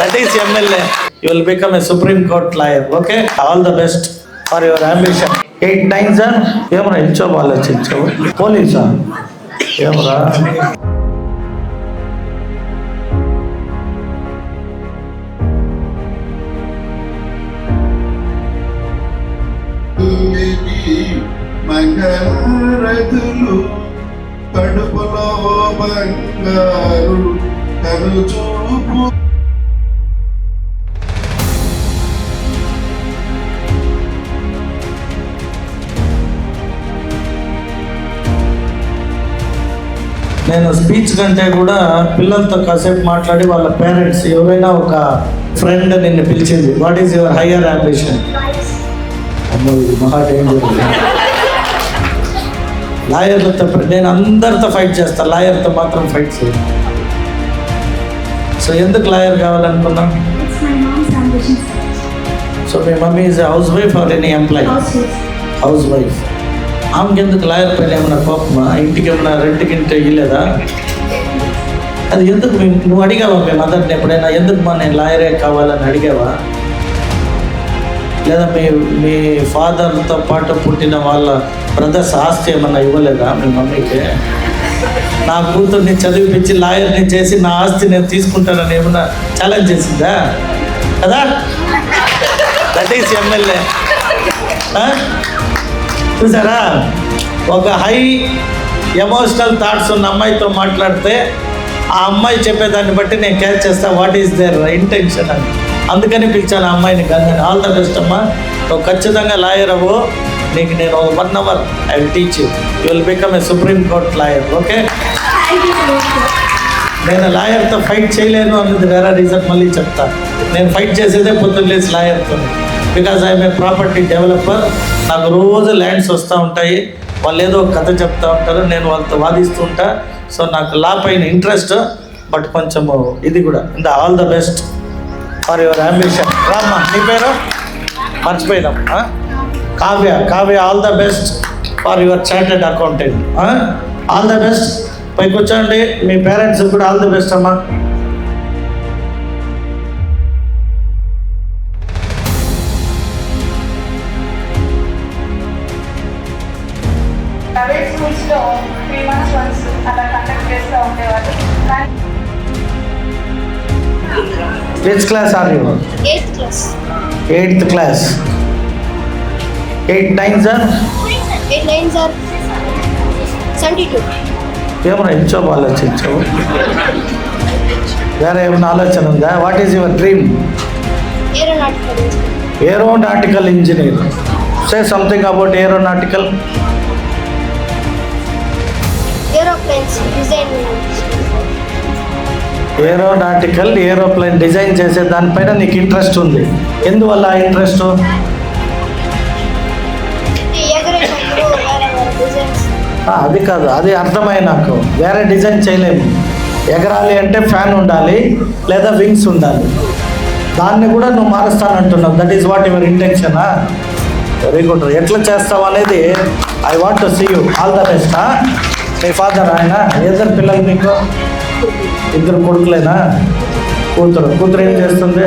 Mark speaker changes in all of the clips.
Speaker 1: That is MLA you will become a supreme court lawyer okay all the best for your ambition eight nine sir ఏమరా ఇచ్చో ఆలోచించావు పోలీసా? ఏమరా?
Speaker 2: భూమికి మకరదులు కడుపులో బంగారు.
Speaker 1: నేను స్పీచ్ కంటే కూడా పిల్లలతో కాసేపు మాట్లాడి వాళ్ళ పేరెంట్స్ ఎవరైనా ఒక ఫ్రెండ్ నిన్ను పిలిచింది. What is your higher ambition అమ్మో ఇది మహా డేంజర్ లాయర్లతో నేను అందరితో ఫైట్ చేస్తాను లాయర్తో మాత్రం ఫైట్ చేయను. సో ఎందుకు లాయర్ కావాలనుకున్నా
Speaker 3: It's my mom's ambition.
Speaker 1: So me mummy is housewife or any employee
Speaker 3: Housewife.
Speaker 1: Housewife ఆమెకి ఎందుకు లాయర్ పైన ఏమైనా కోపమా ఇంటికి ఏమైనా రెంట్కి ఇంటి ఇవ్వలేదా అది ఎందుకు మీ- నువ్వు అడిగావా మీ మదర్ని ఎప్పుడైనా ఎందుకు మా నేను లాయరే కావాలని అడిగావా లేదా మీ మీ ఫాదర్తో పాటు పుట్టిన వాళ్ళ బ్రదర్స్ ఆస్తి ఏమన్నా ఇవ్వలేదా మీ మమ్మీకి నా కూతుర్ని చదివిపించి లాయర్ని చేసి నా ఆస్తి నేను తీసుకుంటానని ఏమన్నా ఛాలెంజ్ చేసిందా? కదా? దట్ ఈస్ ఎమ్మెల్యే చూసారా? ఒక హై ఎమోషనల్ థాట్స్ ఉన్న అమ్మాయితో మాట్లాడితే ఆ అమ్మాయి చెప్పేదాన్ని బట్టి నేను క్యాచ్ చేస్తా. వాట్ ఈస్ దేర్ ఇంటెన్షన్ అని. అందుకని పిలిచాను ఆ అమ్మాయిని. గంగని ఆల్ ద బెస్ట్ అమ్మా. ఖచ్చితంగా లాయర్ అవ్వు. నీకు నేను one hour I will teach you you will become a supreme court lawyer okay నేను లాయర్తో ఫైట్ చేయలేను అన్నది వేరే రీజన్ మళ్ళీ చెప్తా. నేను ఫైట్ చేసేదే పొద్దున్న లేచి లాయర్తో. Because I'm a property developer నాకు రోజు ల్యాండ్స్ వస్తూ ఉంటాయి. వాళ్ళు ఏదో ఒక కథ చెప్తా ఉంటారు నేను వాళ్ళతో వాదిస్తూ ఉంటా. సో నాకు లా పైన ఇంట్రెస్ట్ బట్ కొంచెము ఇది కూడా. ఇంత all the best for your ambition రామ్మా నీ పేరు? మర్చిపోయినాం Kavya Kavya all the best for your chartered accountant all the best పై కూర్చోండి. మీ పేరెంట్స్ కూడా ఆల్ ది బెస్ట్ అమ్మా.
Speaker 4: ప్రైవేట్ స్కూల్స్లో త్రీ మంత్స్ వన్స్ అలా కండక్ట్ చేస్తూ ఉండేవాళ్ళు. కానీ
Speaker 1: which class are you
Speaker 3: Eighth class.
Speaker 1: Eighth class eight nine sir
Speaker 3: Eight nines are seventy-two.
Speaker 1: ఏమన్నా ఇచ్చో ఆలోచించావు వేరే ఏమైనా ఆలోచన ఉందా? What is your dream. Aeronautical engineer say something about aeronautical. Aeronautical aeroplane design చేసే దానిపైన నీకు ఇంట్రెస్ట్ ఉంది. ఎందువల్ల ఇంట్రెస్ట్ అది కాదు అది అర్థమై నాకు. వేరే డిజైన్ చేయలేము. ఎగరాలి అంటే ఫ్యాన్ ఉండాలి లేదా వింగ్స్ ఉండాలి. దాన్ని కూడా నువ్వు మారుస్తానంటున్నావు. దట్ ఈస్ వాట్ యువర్ ఇంటెన్షనా వెరీ గుడ్ ఎట్లా చేస్తావు అనేది I want to see you all the best me father ఆయన? ఇద్దరు పిల్లలు మీకు? ఇద్దరు కొడుకులేనా? కూతురు. కూతురు ఏం చేస్తుంది?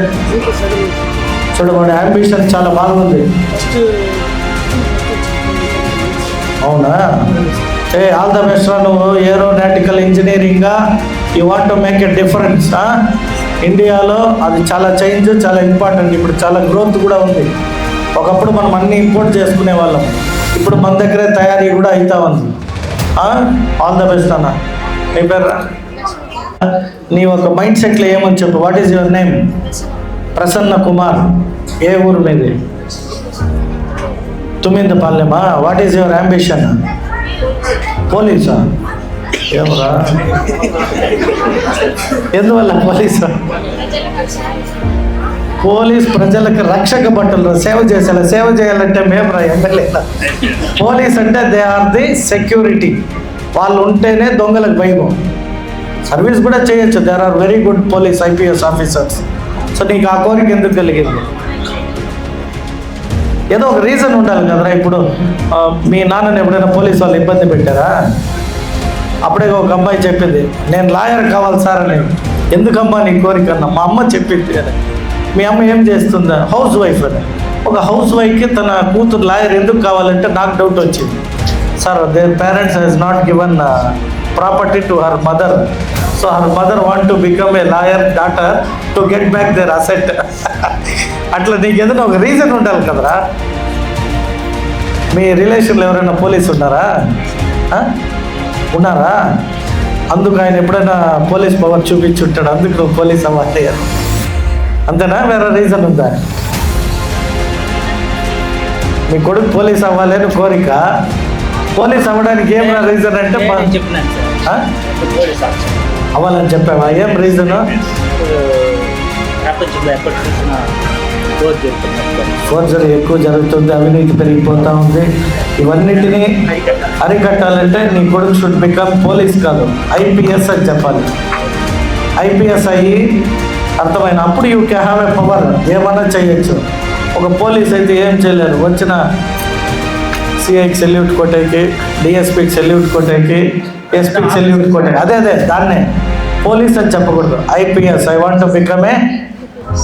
Speaker 1: చూడు వాడి అంబిషన్ చాలా బాగుంది. అవునా? ఏ ఆల్ ద బెస్ట్ నువ్వు. Aeronautical ఇంజనీరింగ్గా you want to make a difference ఇండియాలో అది చాలా చేంజ్ చాలా ఇంపార్టెంట్ ఇప్పుడు చాలా గ్రోత్ కూడా ఉంది. ఒకప్పుడు మనం అన్ని ఇంపోర్ట్ చేసుకునే వాళ్ళం. ఇప్పుడు మన దగ్గరే తయారీ కూడా అవుతా ఉంది. ఆల్ ద బెస్ట్ అన్న. నీ పేరు నీ ఒక మైండ్ సెట్లో ఏమని చెప్పు? What is your name Prasanna Kumar. ఏ ఊరు మీది? తుమ్మింద పాలెమా వాట్ ఈస్ యువర్ అంబిషన్ పోలీసా? ఏమరా? ఎందువల్ల పోలీసా? పోలీస్ ప్రజలకు రక్షక బట్టలు సేవ చేసేలా సేవ చేయాలంటే మేము రా ఎమ్మెల్యే. పోలీస్ అంటే దే ఆర్ ది సెక్యూరిటీ వాళ్ళు ఉంటేనే దొంగలకు భయం సర్వీస్ కూడా చేయొచ్చు. There are very good police IPS officers so నీకు ఆ కోరిక ఎందుకు కలిగింది? ఏదో ఒక రీజన్ ఉండాలి కదరా ఇప్పుడు. మీ నాన్నని ఎప్పుడైనా పోలీస్ వాళ్ళు ఇబ్బంది పెట్టారా? అప్పుడే ఒక అమ్మాయి చెప్పింది నేను లాయర్ కావాలి సార్ అని. ఎందుకమ్మా నీ కోరిక? అన్న. మా అమ్మ చెప్పింది అని మీ అమ్మ ఏం చేస్తుందా? హౌస్ వైఫ్ అని. ఒక హౌస్ వైఫ్కి తన కూతురు లాయర్ ఎందుకు కావాలంటే నాకు డౌట్ వచ్చింది. Sir their parents has not given property to her mother so her mother want to become a lawyer daughter to get back their asset అట్లా నీకు ఏదైనా ఒక రీజన్ ఉండాలి కదరా? మీ రిలేషన్లో ఎవరైనా పోలీస్ ఉన్నారా? ఉన్నారా? అందుకు ఆయన ఎప్పుడైనా పోలీస్ పవర్ చూపించుంటాడు అందుకు నువ్వు పోలీస్ అవ్వాలి. అంతేనా? వేరే రీజన్ ఉందా? మీ కొడుకు పోలీస్ అవ్వాలి అని కోరిక? పోలీస్ అవ్వడానికి ఏం రీజన్ అంటే
Speaker 5: చెప్పినాను
Speaker 1: అవ్వాలని చెప్పావా? ఏం రీజన్
Speaker 5: ప్రపంచంలో ఎక్కడ చూసిన
Speaker 1: ఫోర్జరీ ఎక్కువ జరుగుతుంది అవినీతి పెరిగిపోతూ ఉంది. ఇవన్నిటినీ అరికట్టాలంటే నీ కొడుకు షుడ్ బికమ్ పోలీస్ కాదు ఐపీఎస్ అని చెప్పాలి. ఐపీఎస్ అయ్యి అర్థమైన అప్పుడు యూ క్యా హ్యావ్ ఎ పవర్ ఏమన్నా చేయొచ్చు. ఒక పోలీస్ అయితే ఏం చేయలేరు. వచ్చిన సిఐకి సెల్యూట్ కొట్టేకి డిఎస్పీకి సెల్యూట్ కొట్టేకి ఎస్పీకి సెల్యూట్ కొట్టేకి. అదే అదే దాన్నే. పోలీస్ అని చెప్పకూడదు. IPS I want to become a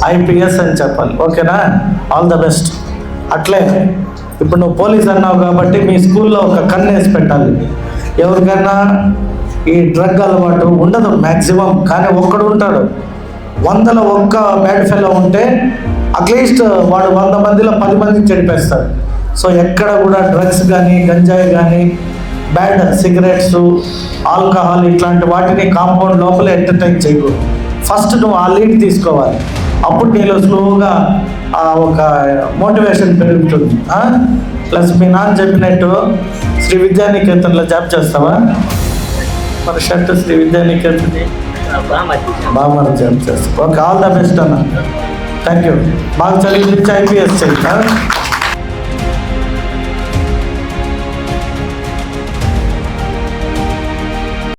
Speaker 1: IPS అని చెప్పాలి. ఓకేనా? ఆల్ ద బెస్ట్ అట్లే. ఇప్పుడు నువ్వు పోలీస్ అన్నావు కాబట్టి మీ స్కూల్లో ఒక కన్ను వేసి పెట్టాలి. ఎవరికైనా ఈ డ్రగ్ అలవాటు ఉండదు మ్యాక్సిమం కానీ ఒక్కడు ఉంటాడు. వందల ఒక్క బ్యాడ్ ఫెలో ఉంటే అట్లీస్ట్ వాడు వంద మందిలో పది మందిని చెడిపేస్తాడు సో ఎక్కడ కూడా డ్రగ్స్ కానీ గంజాయి కానీ బ్యాడ్ సిగరెట్స్ ఆల్కహాల్ ఇట్లాంటి వాటిని కాంపౌండ్ లోపల ఎంటర్టైన్ చేయకూడదు ఫస్ట్ నువ్వు ఆ లీడ్ తీసుకోవాలి. అప్పుడు నీలో స్లోగా ఆ ఒక మోటివేషన్ పెరుగుతుంది. ప్లస్ మీ నాన్న చెప్పినట్టు శ్రీ విద్యానికేతన్లో జాబ్ చేస్తావా? మన షర్ట్ శ్రీ విద్యానికేతన్ బాగా జాబ్ చేస్తాం. ఓకే ఆల్ ద బెస్ట్ అన్న. థ్యాంక్ యూ బాగా చదివించి ఐపీఎస్ చేయి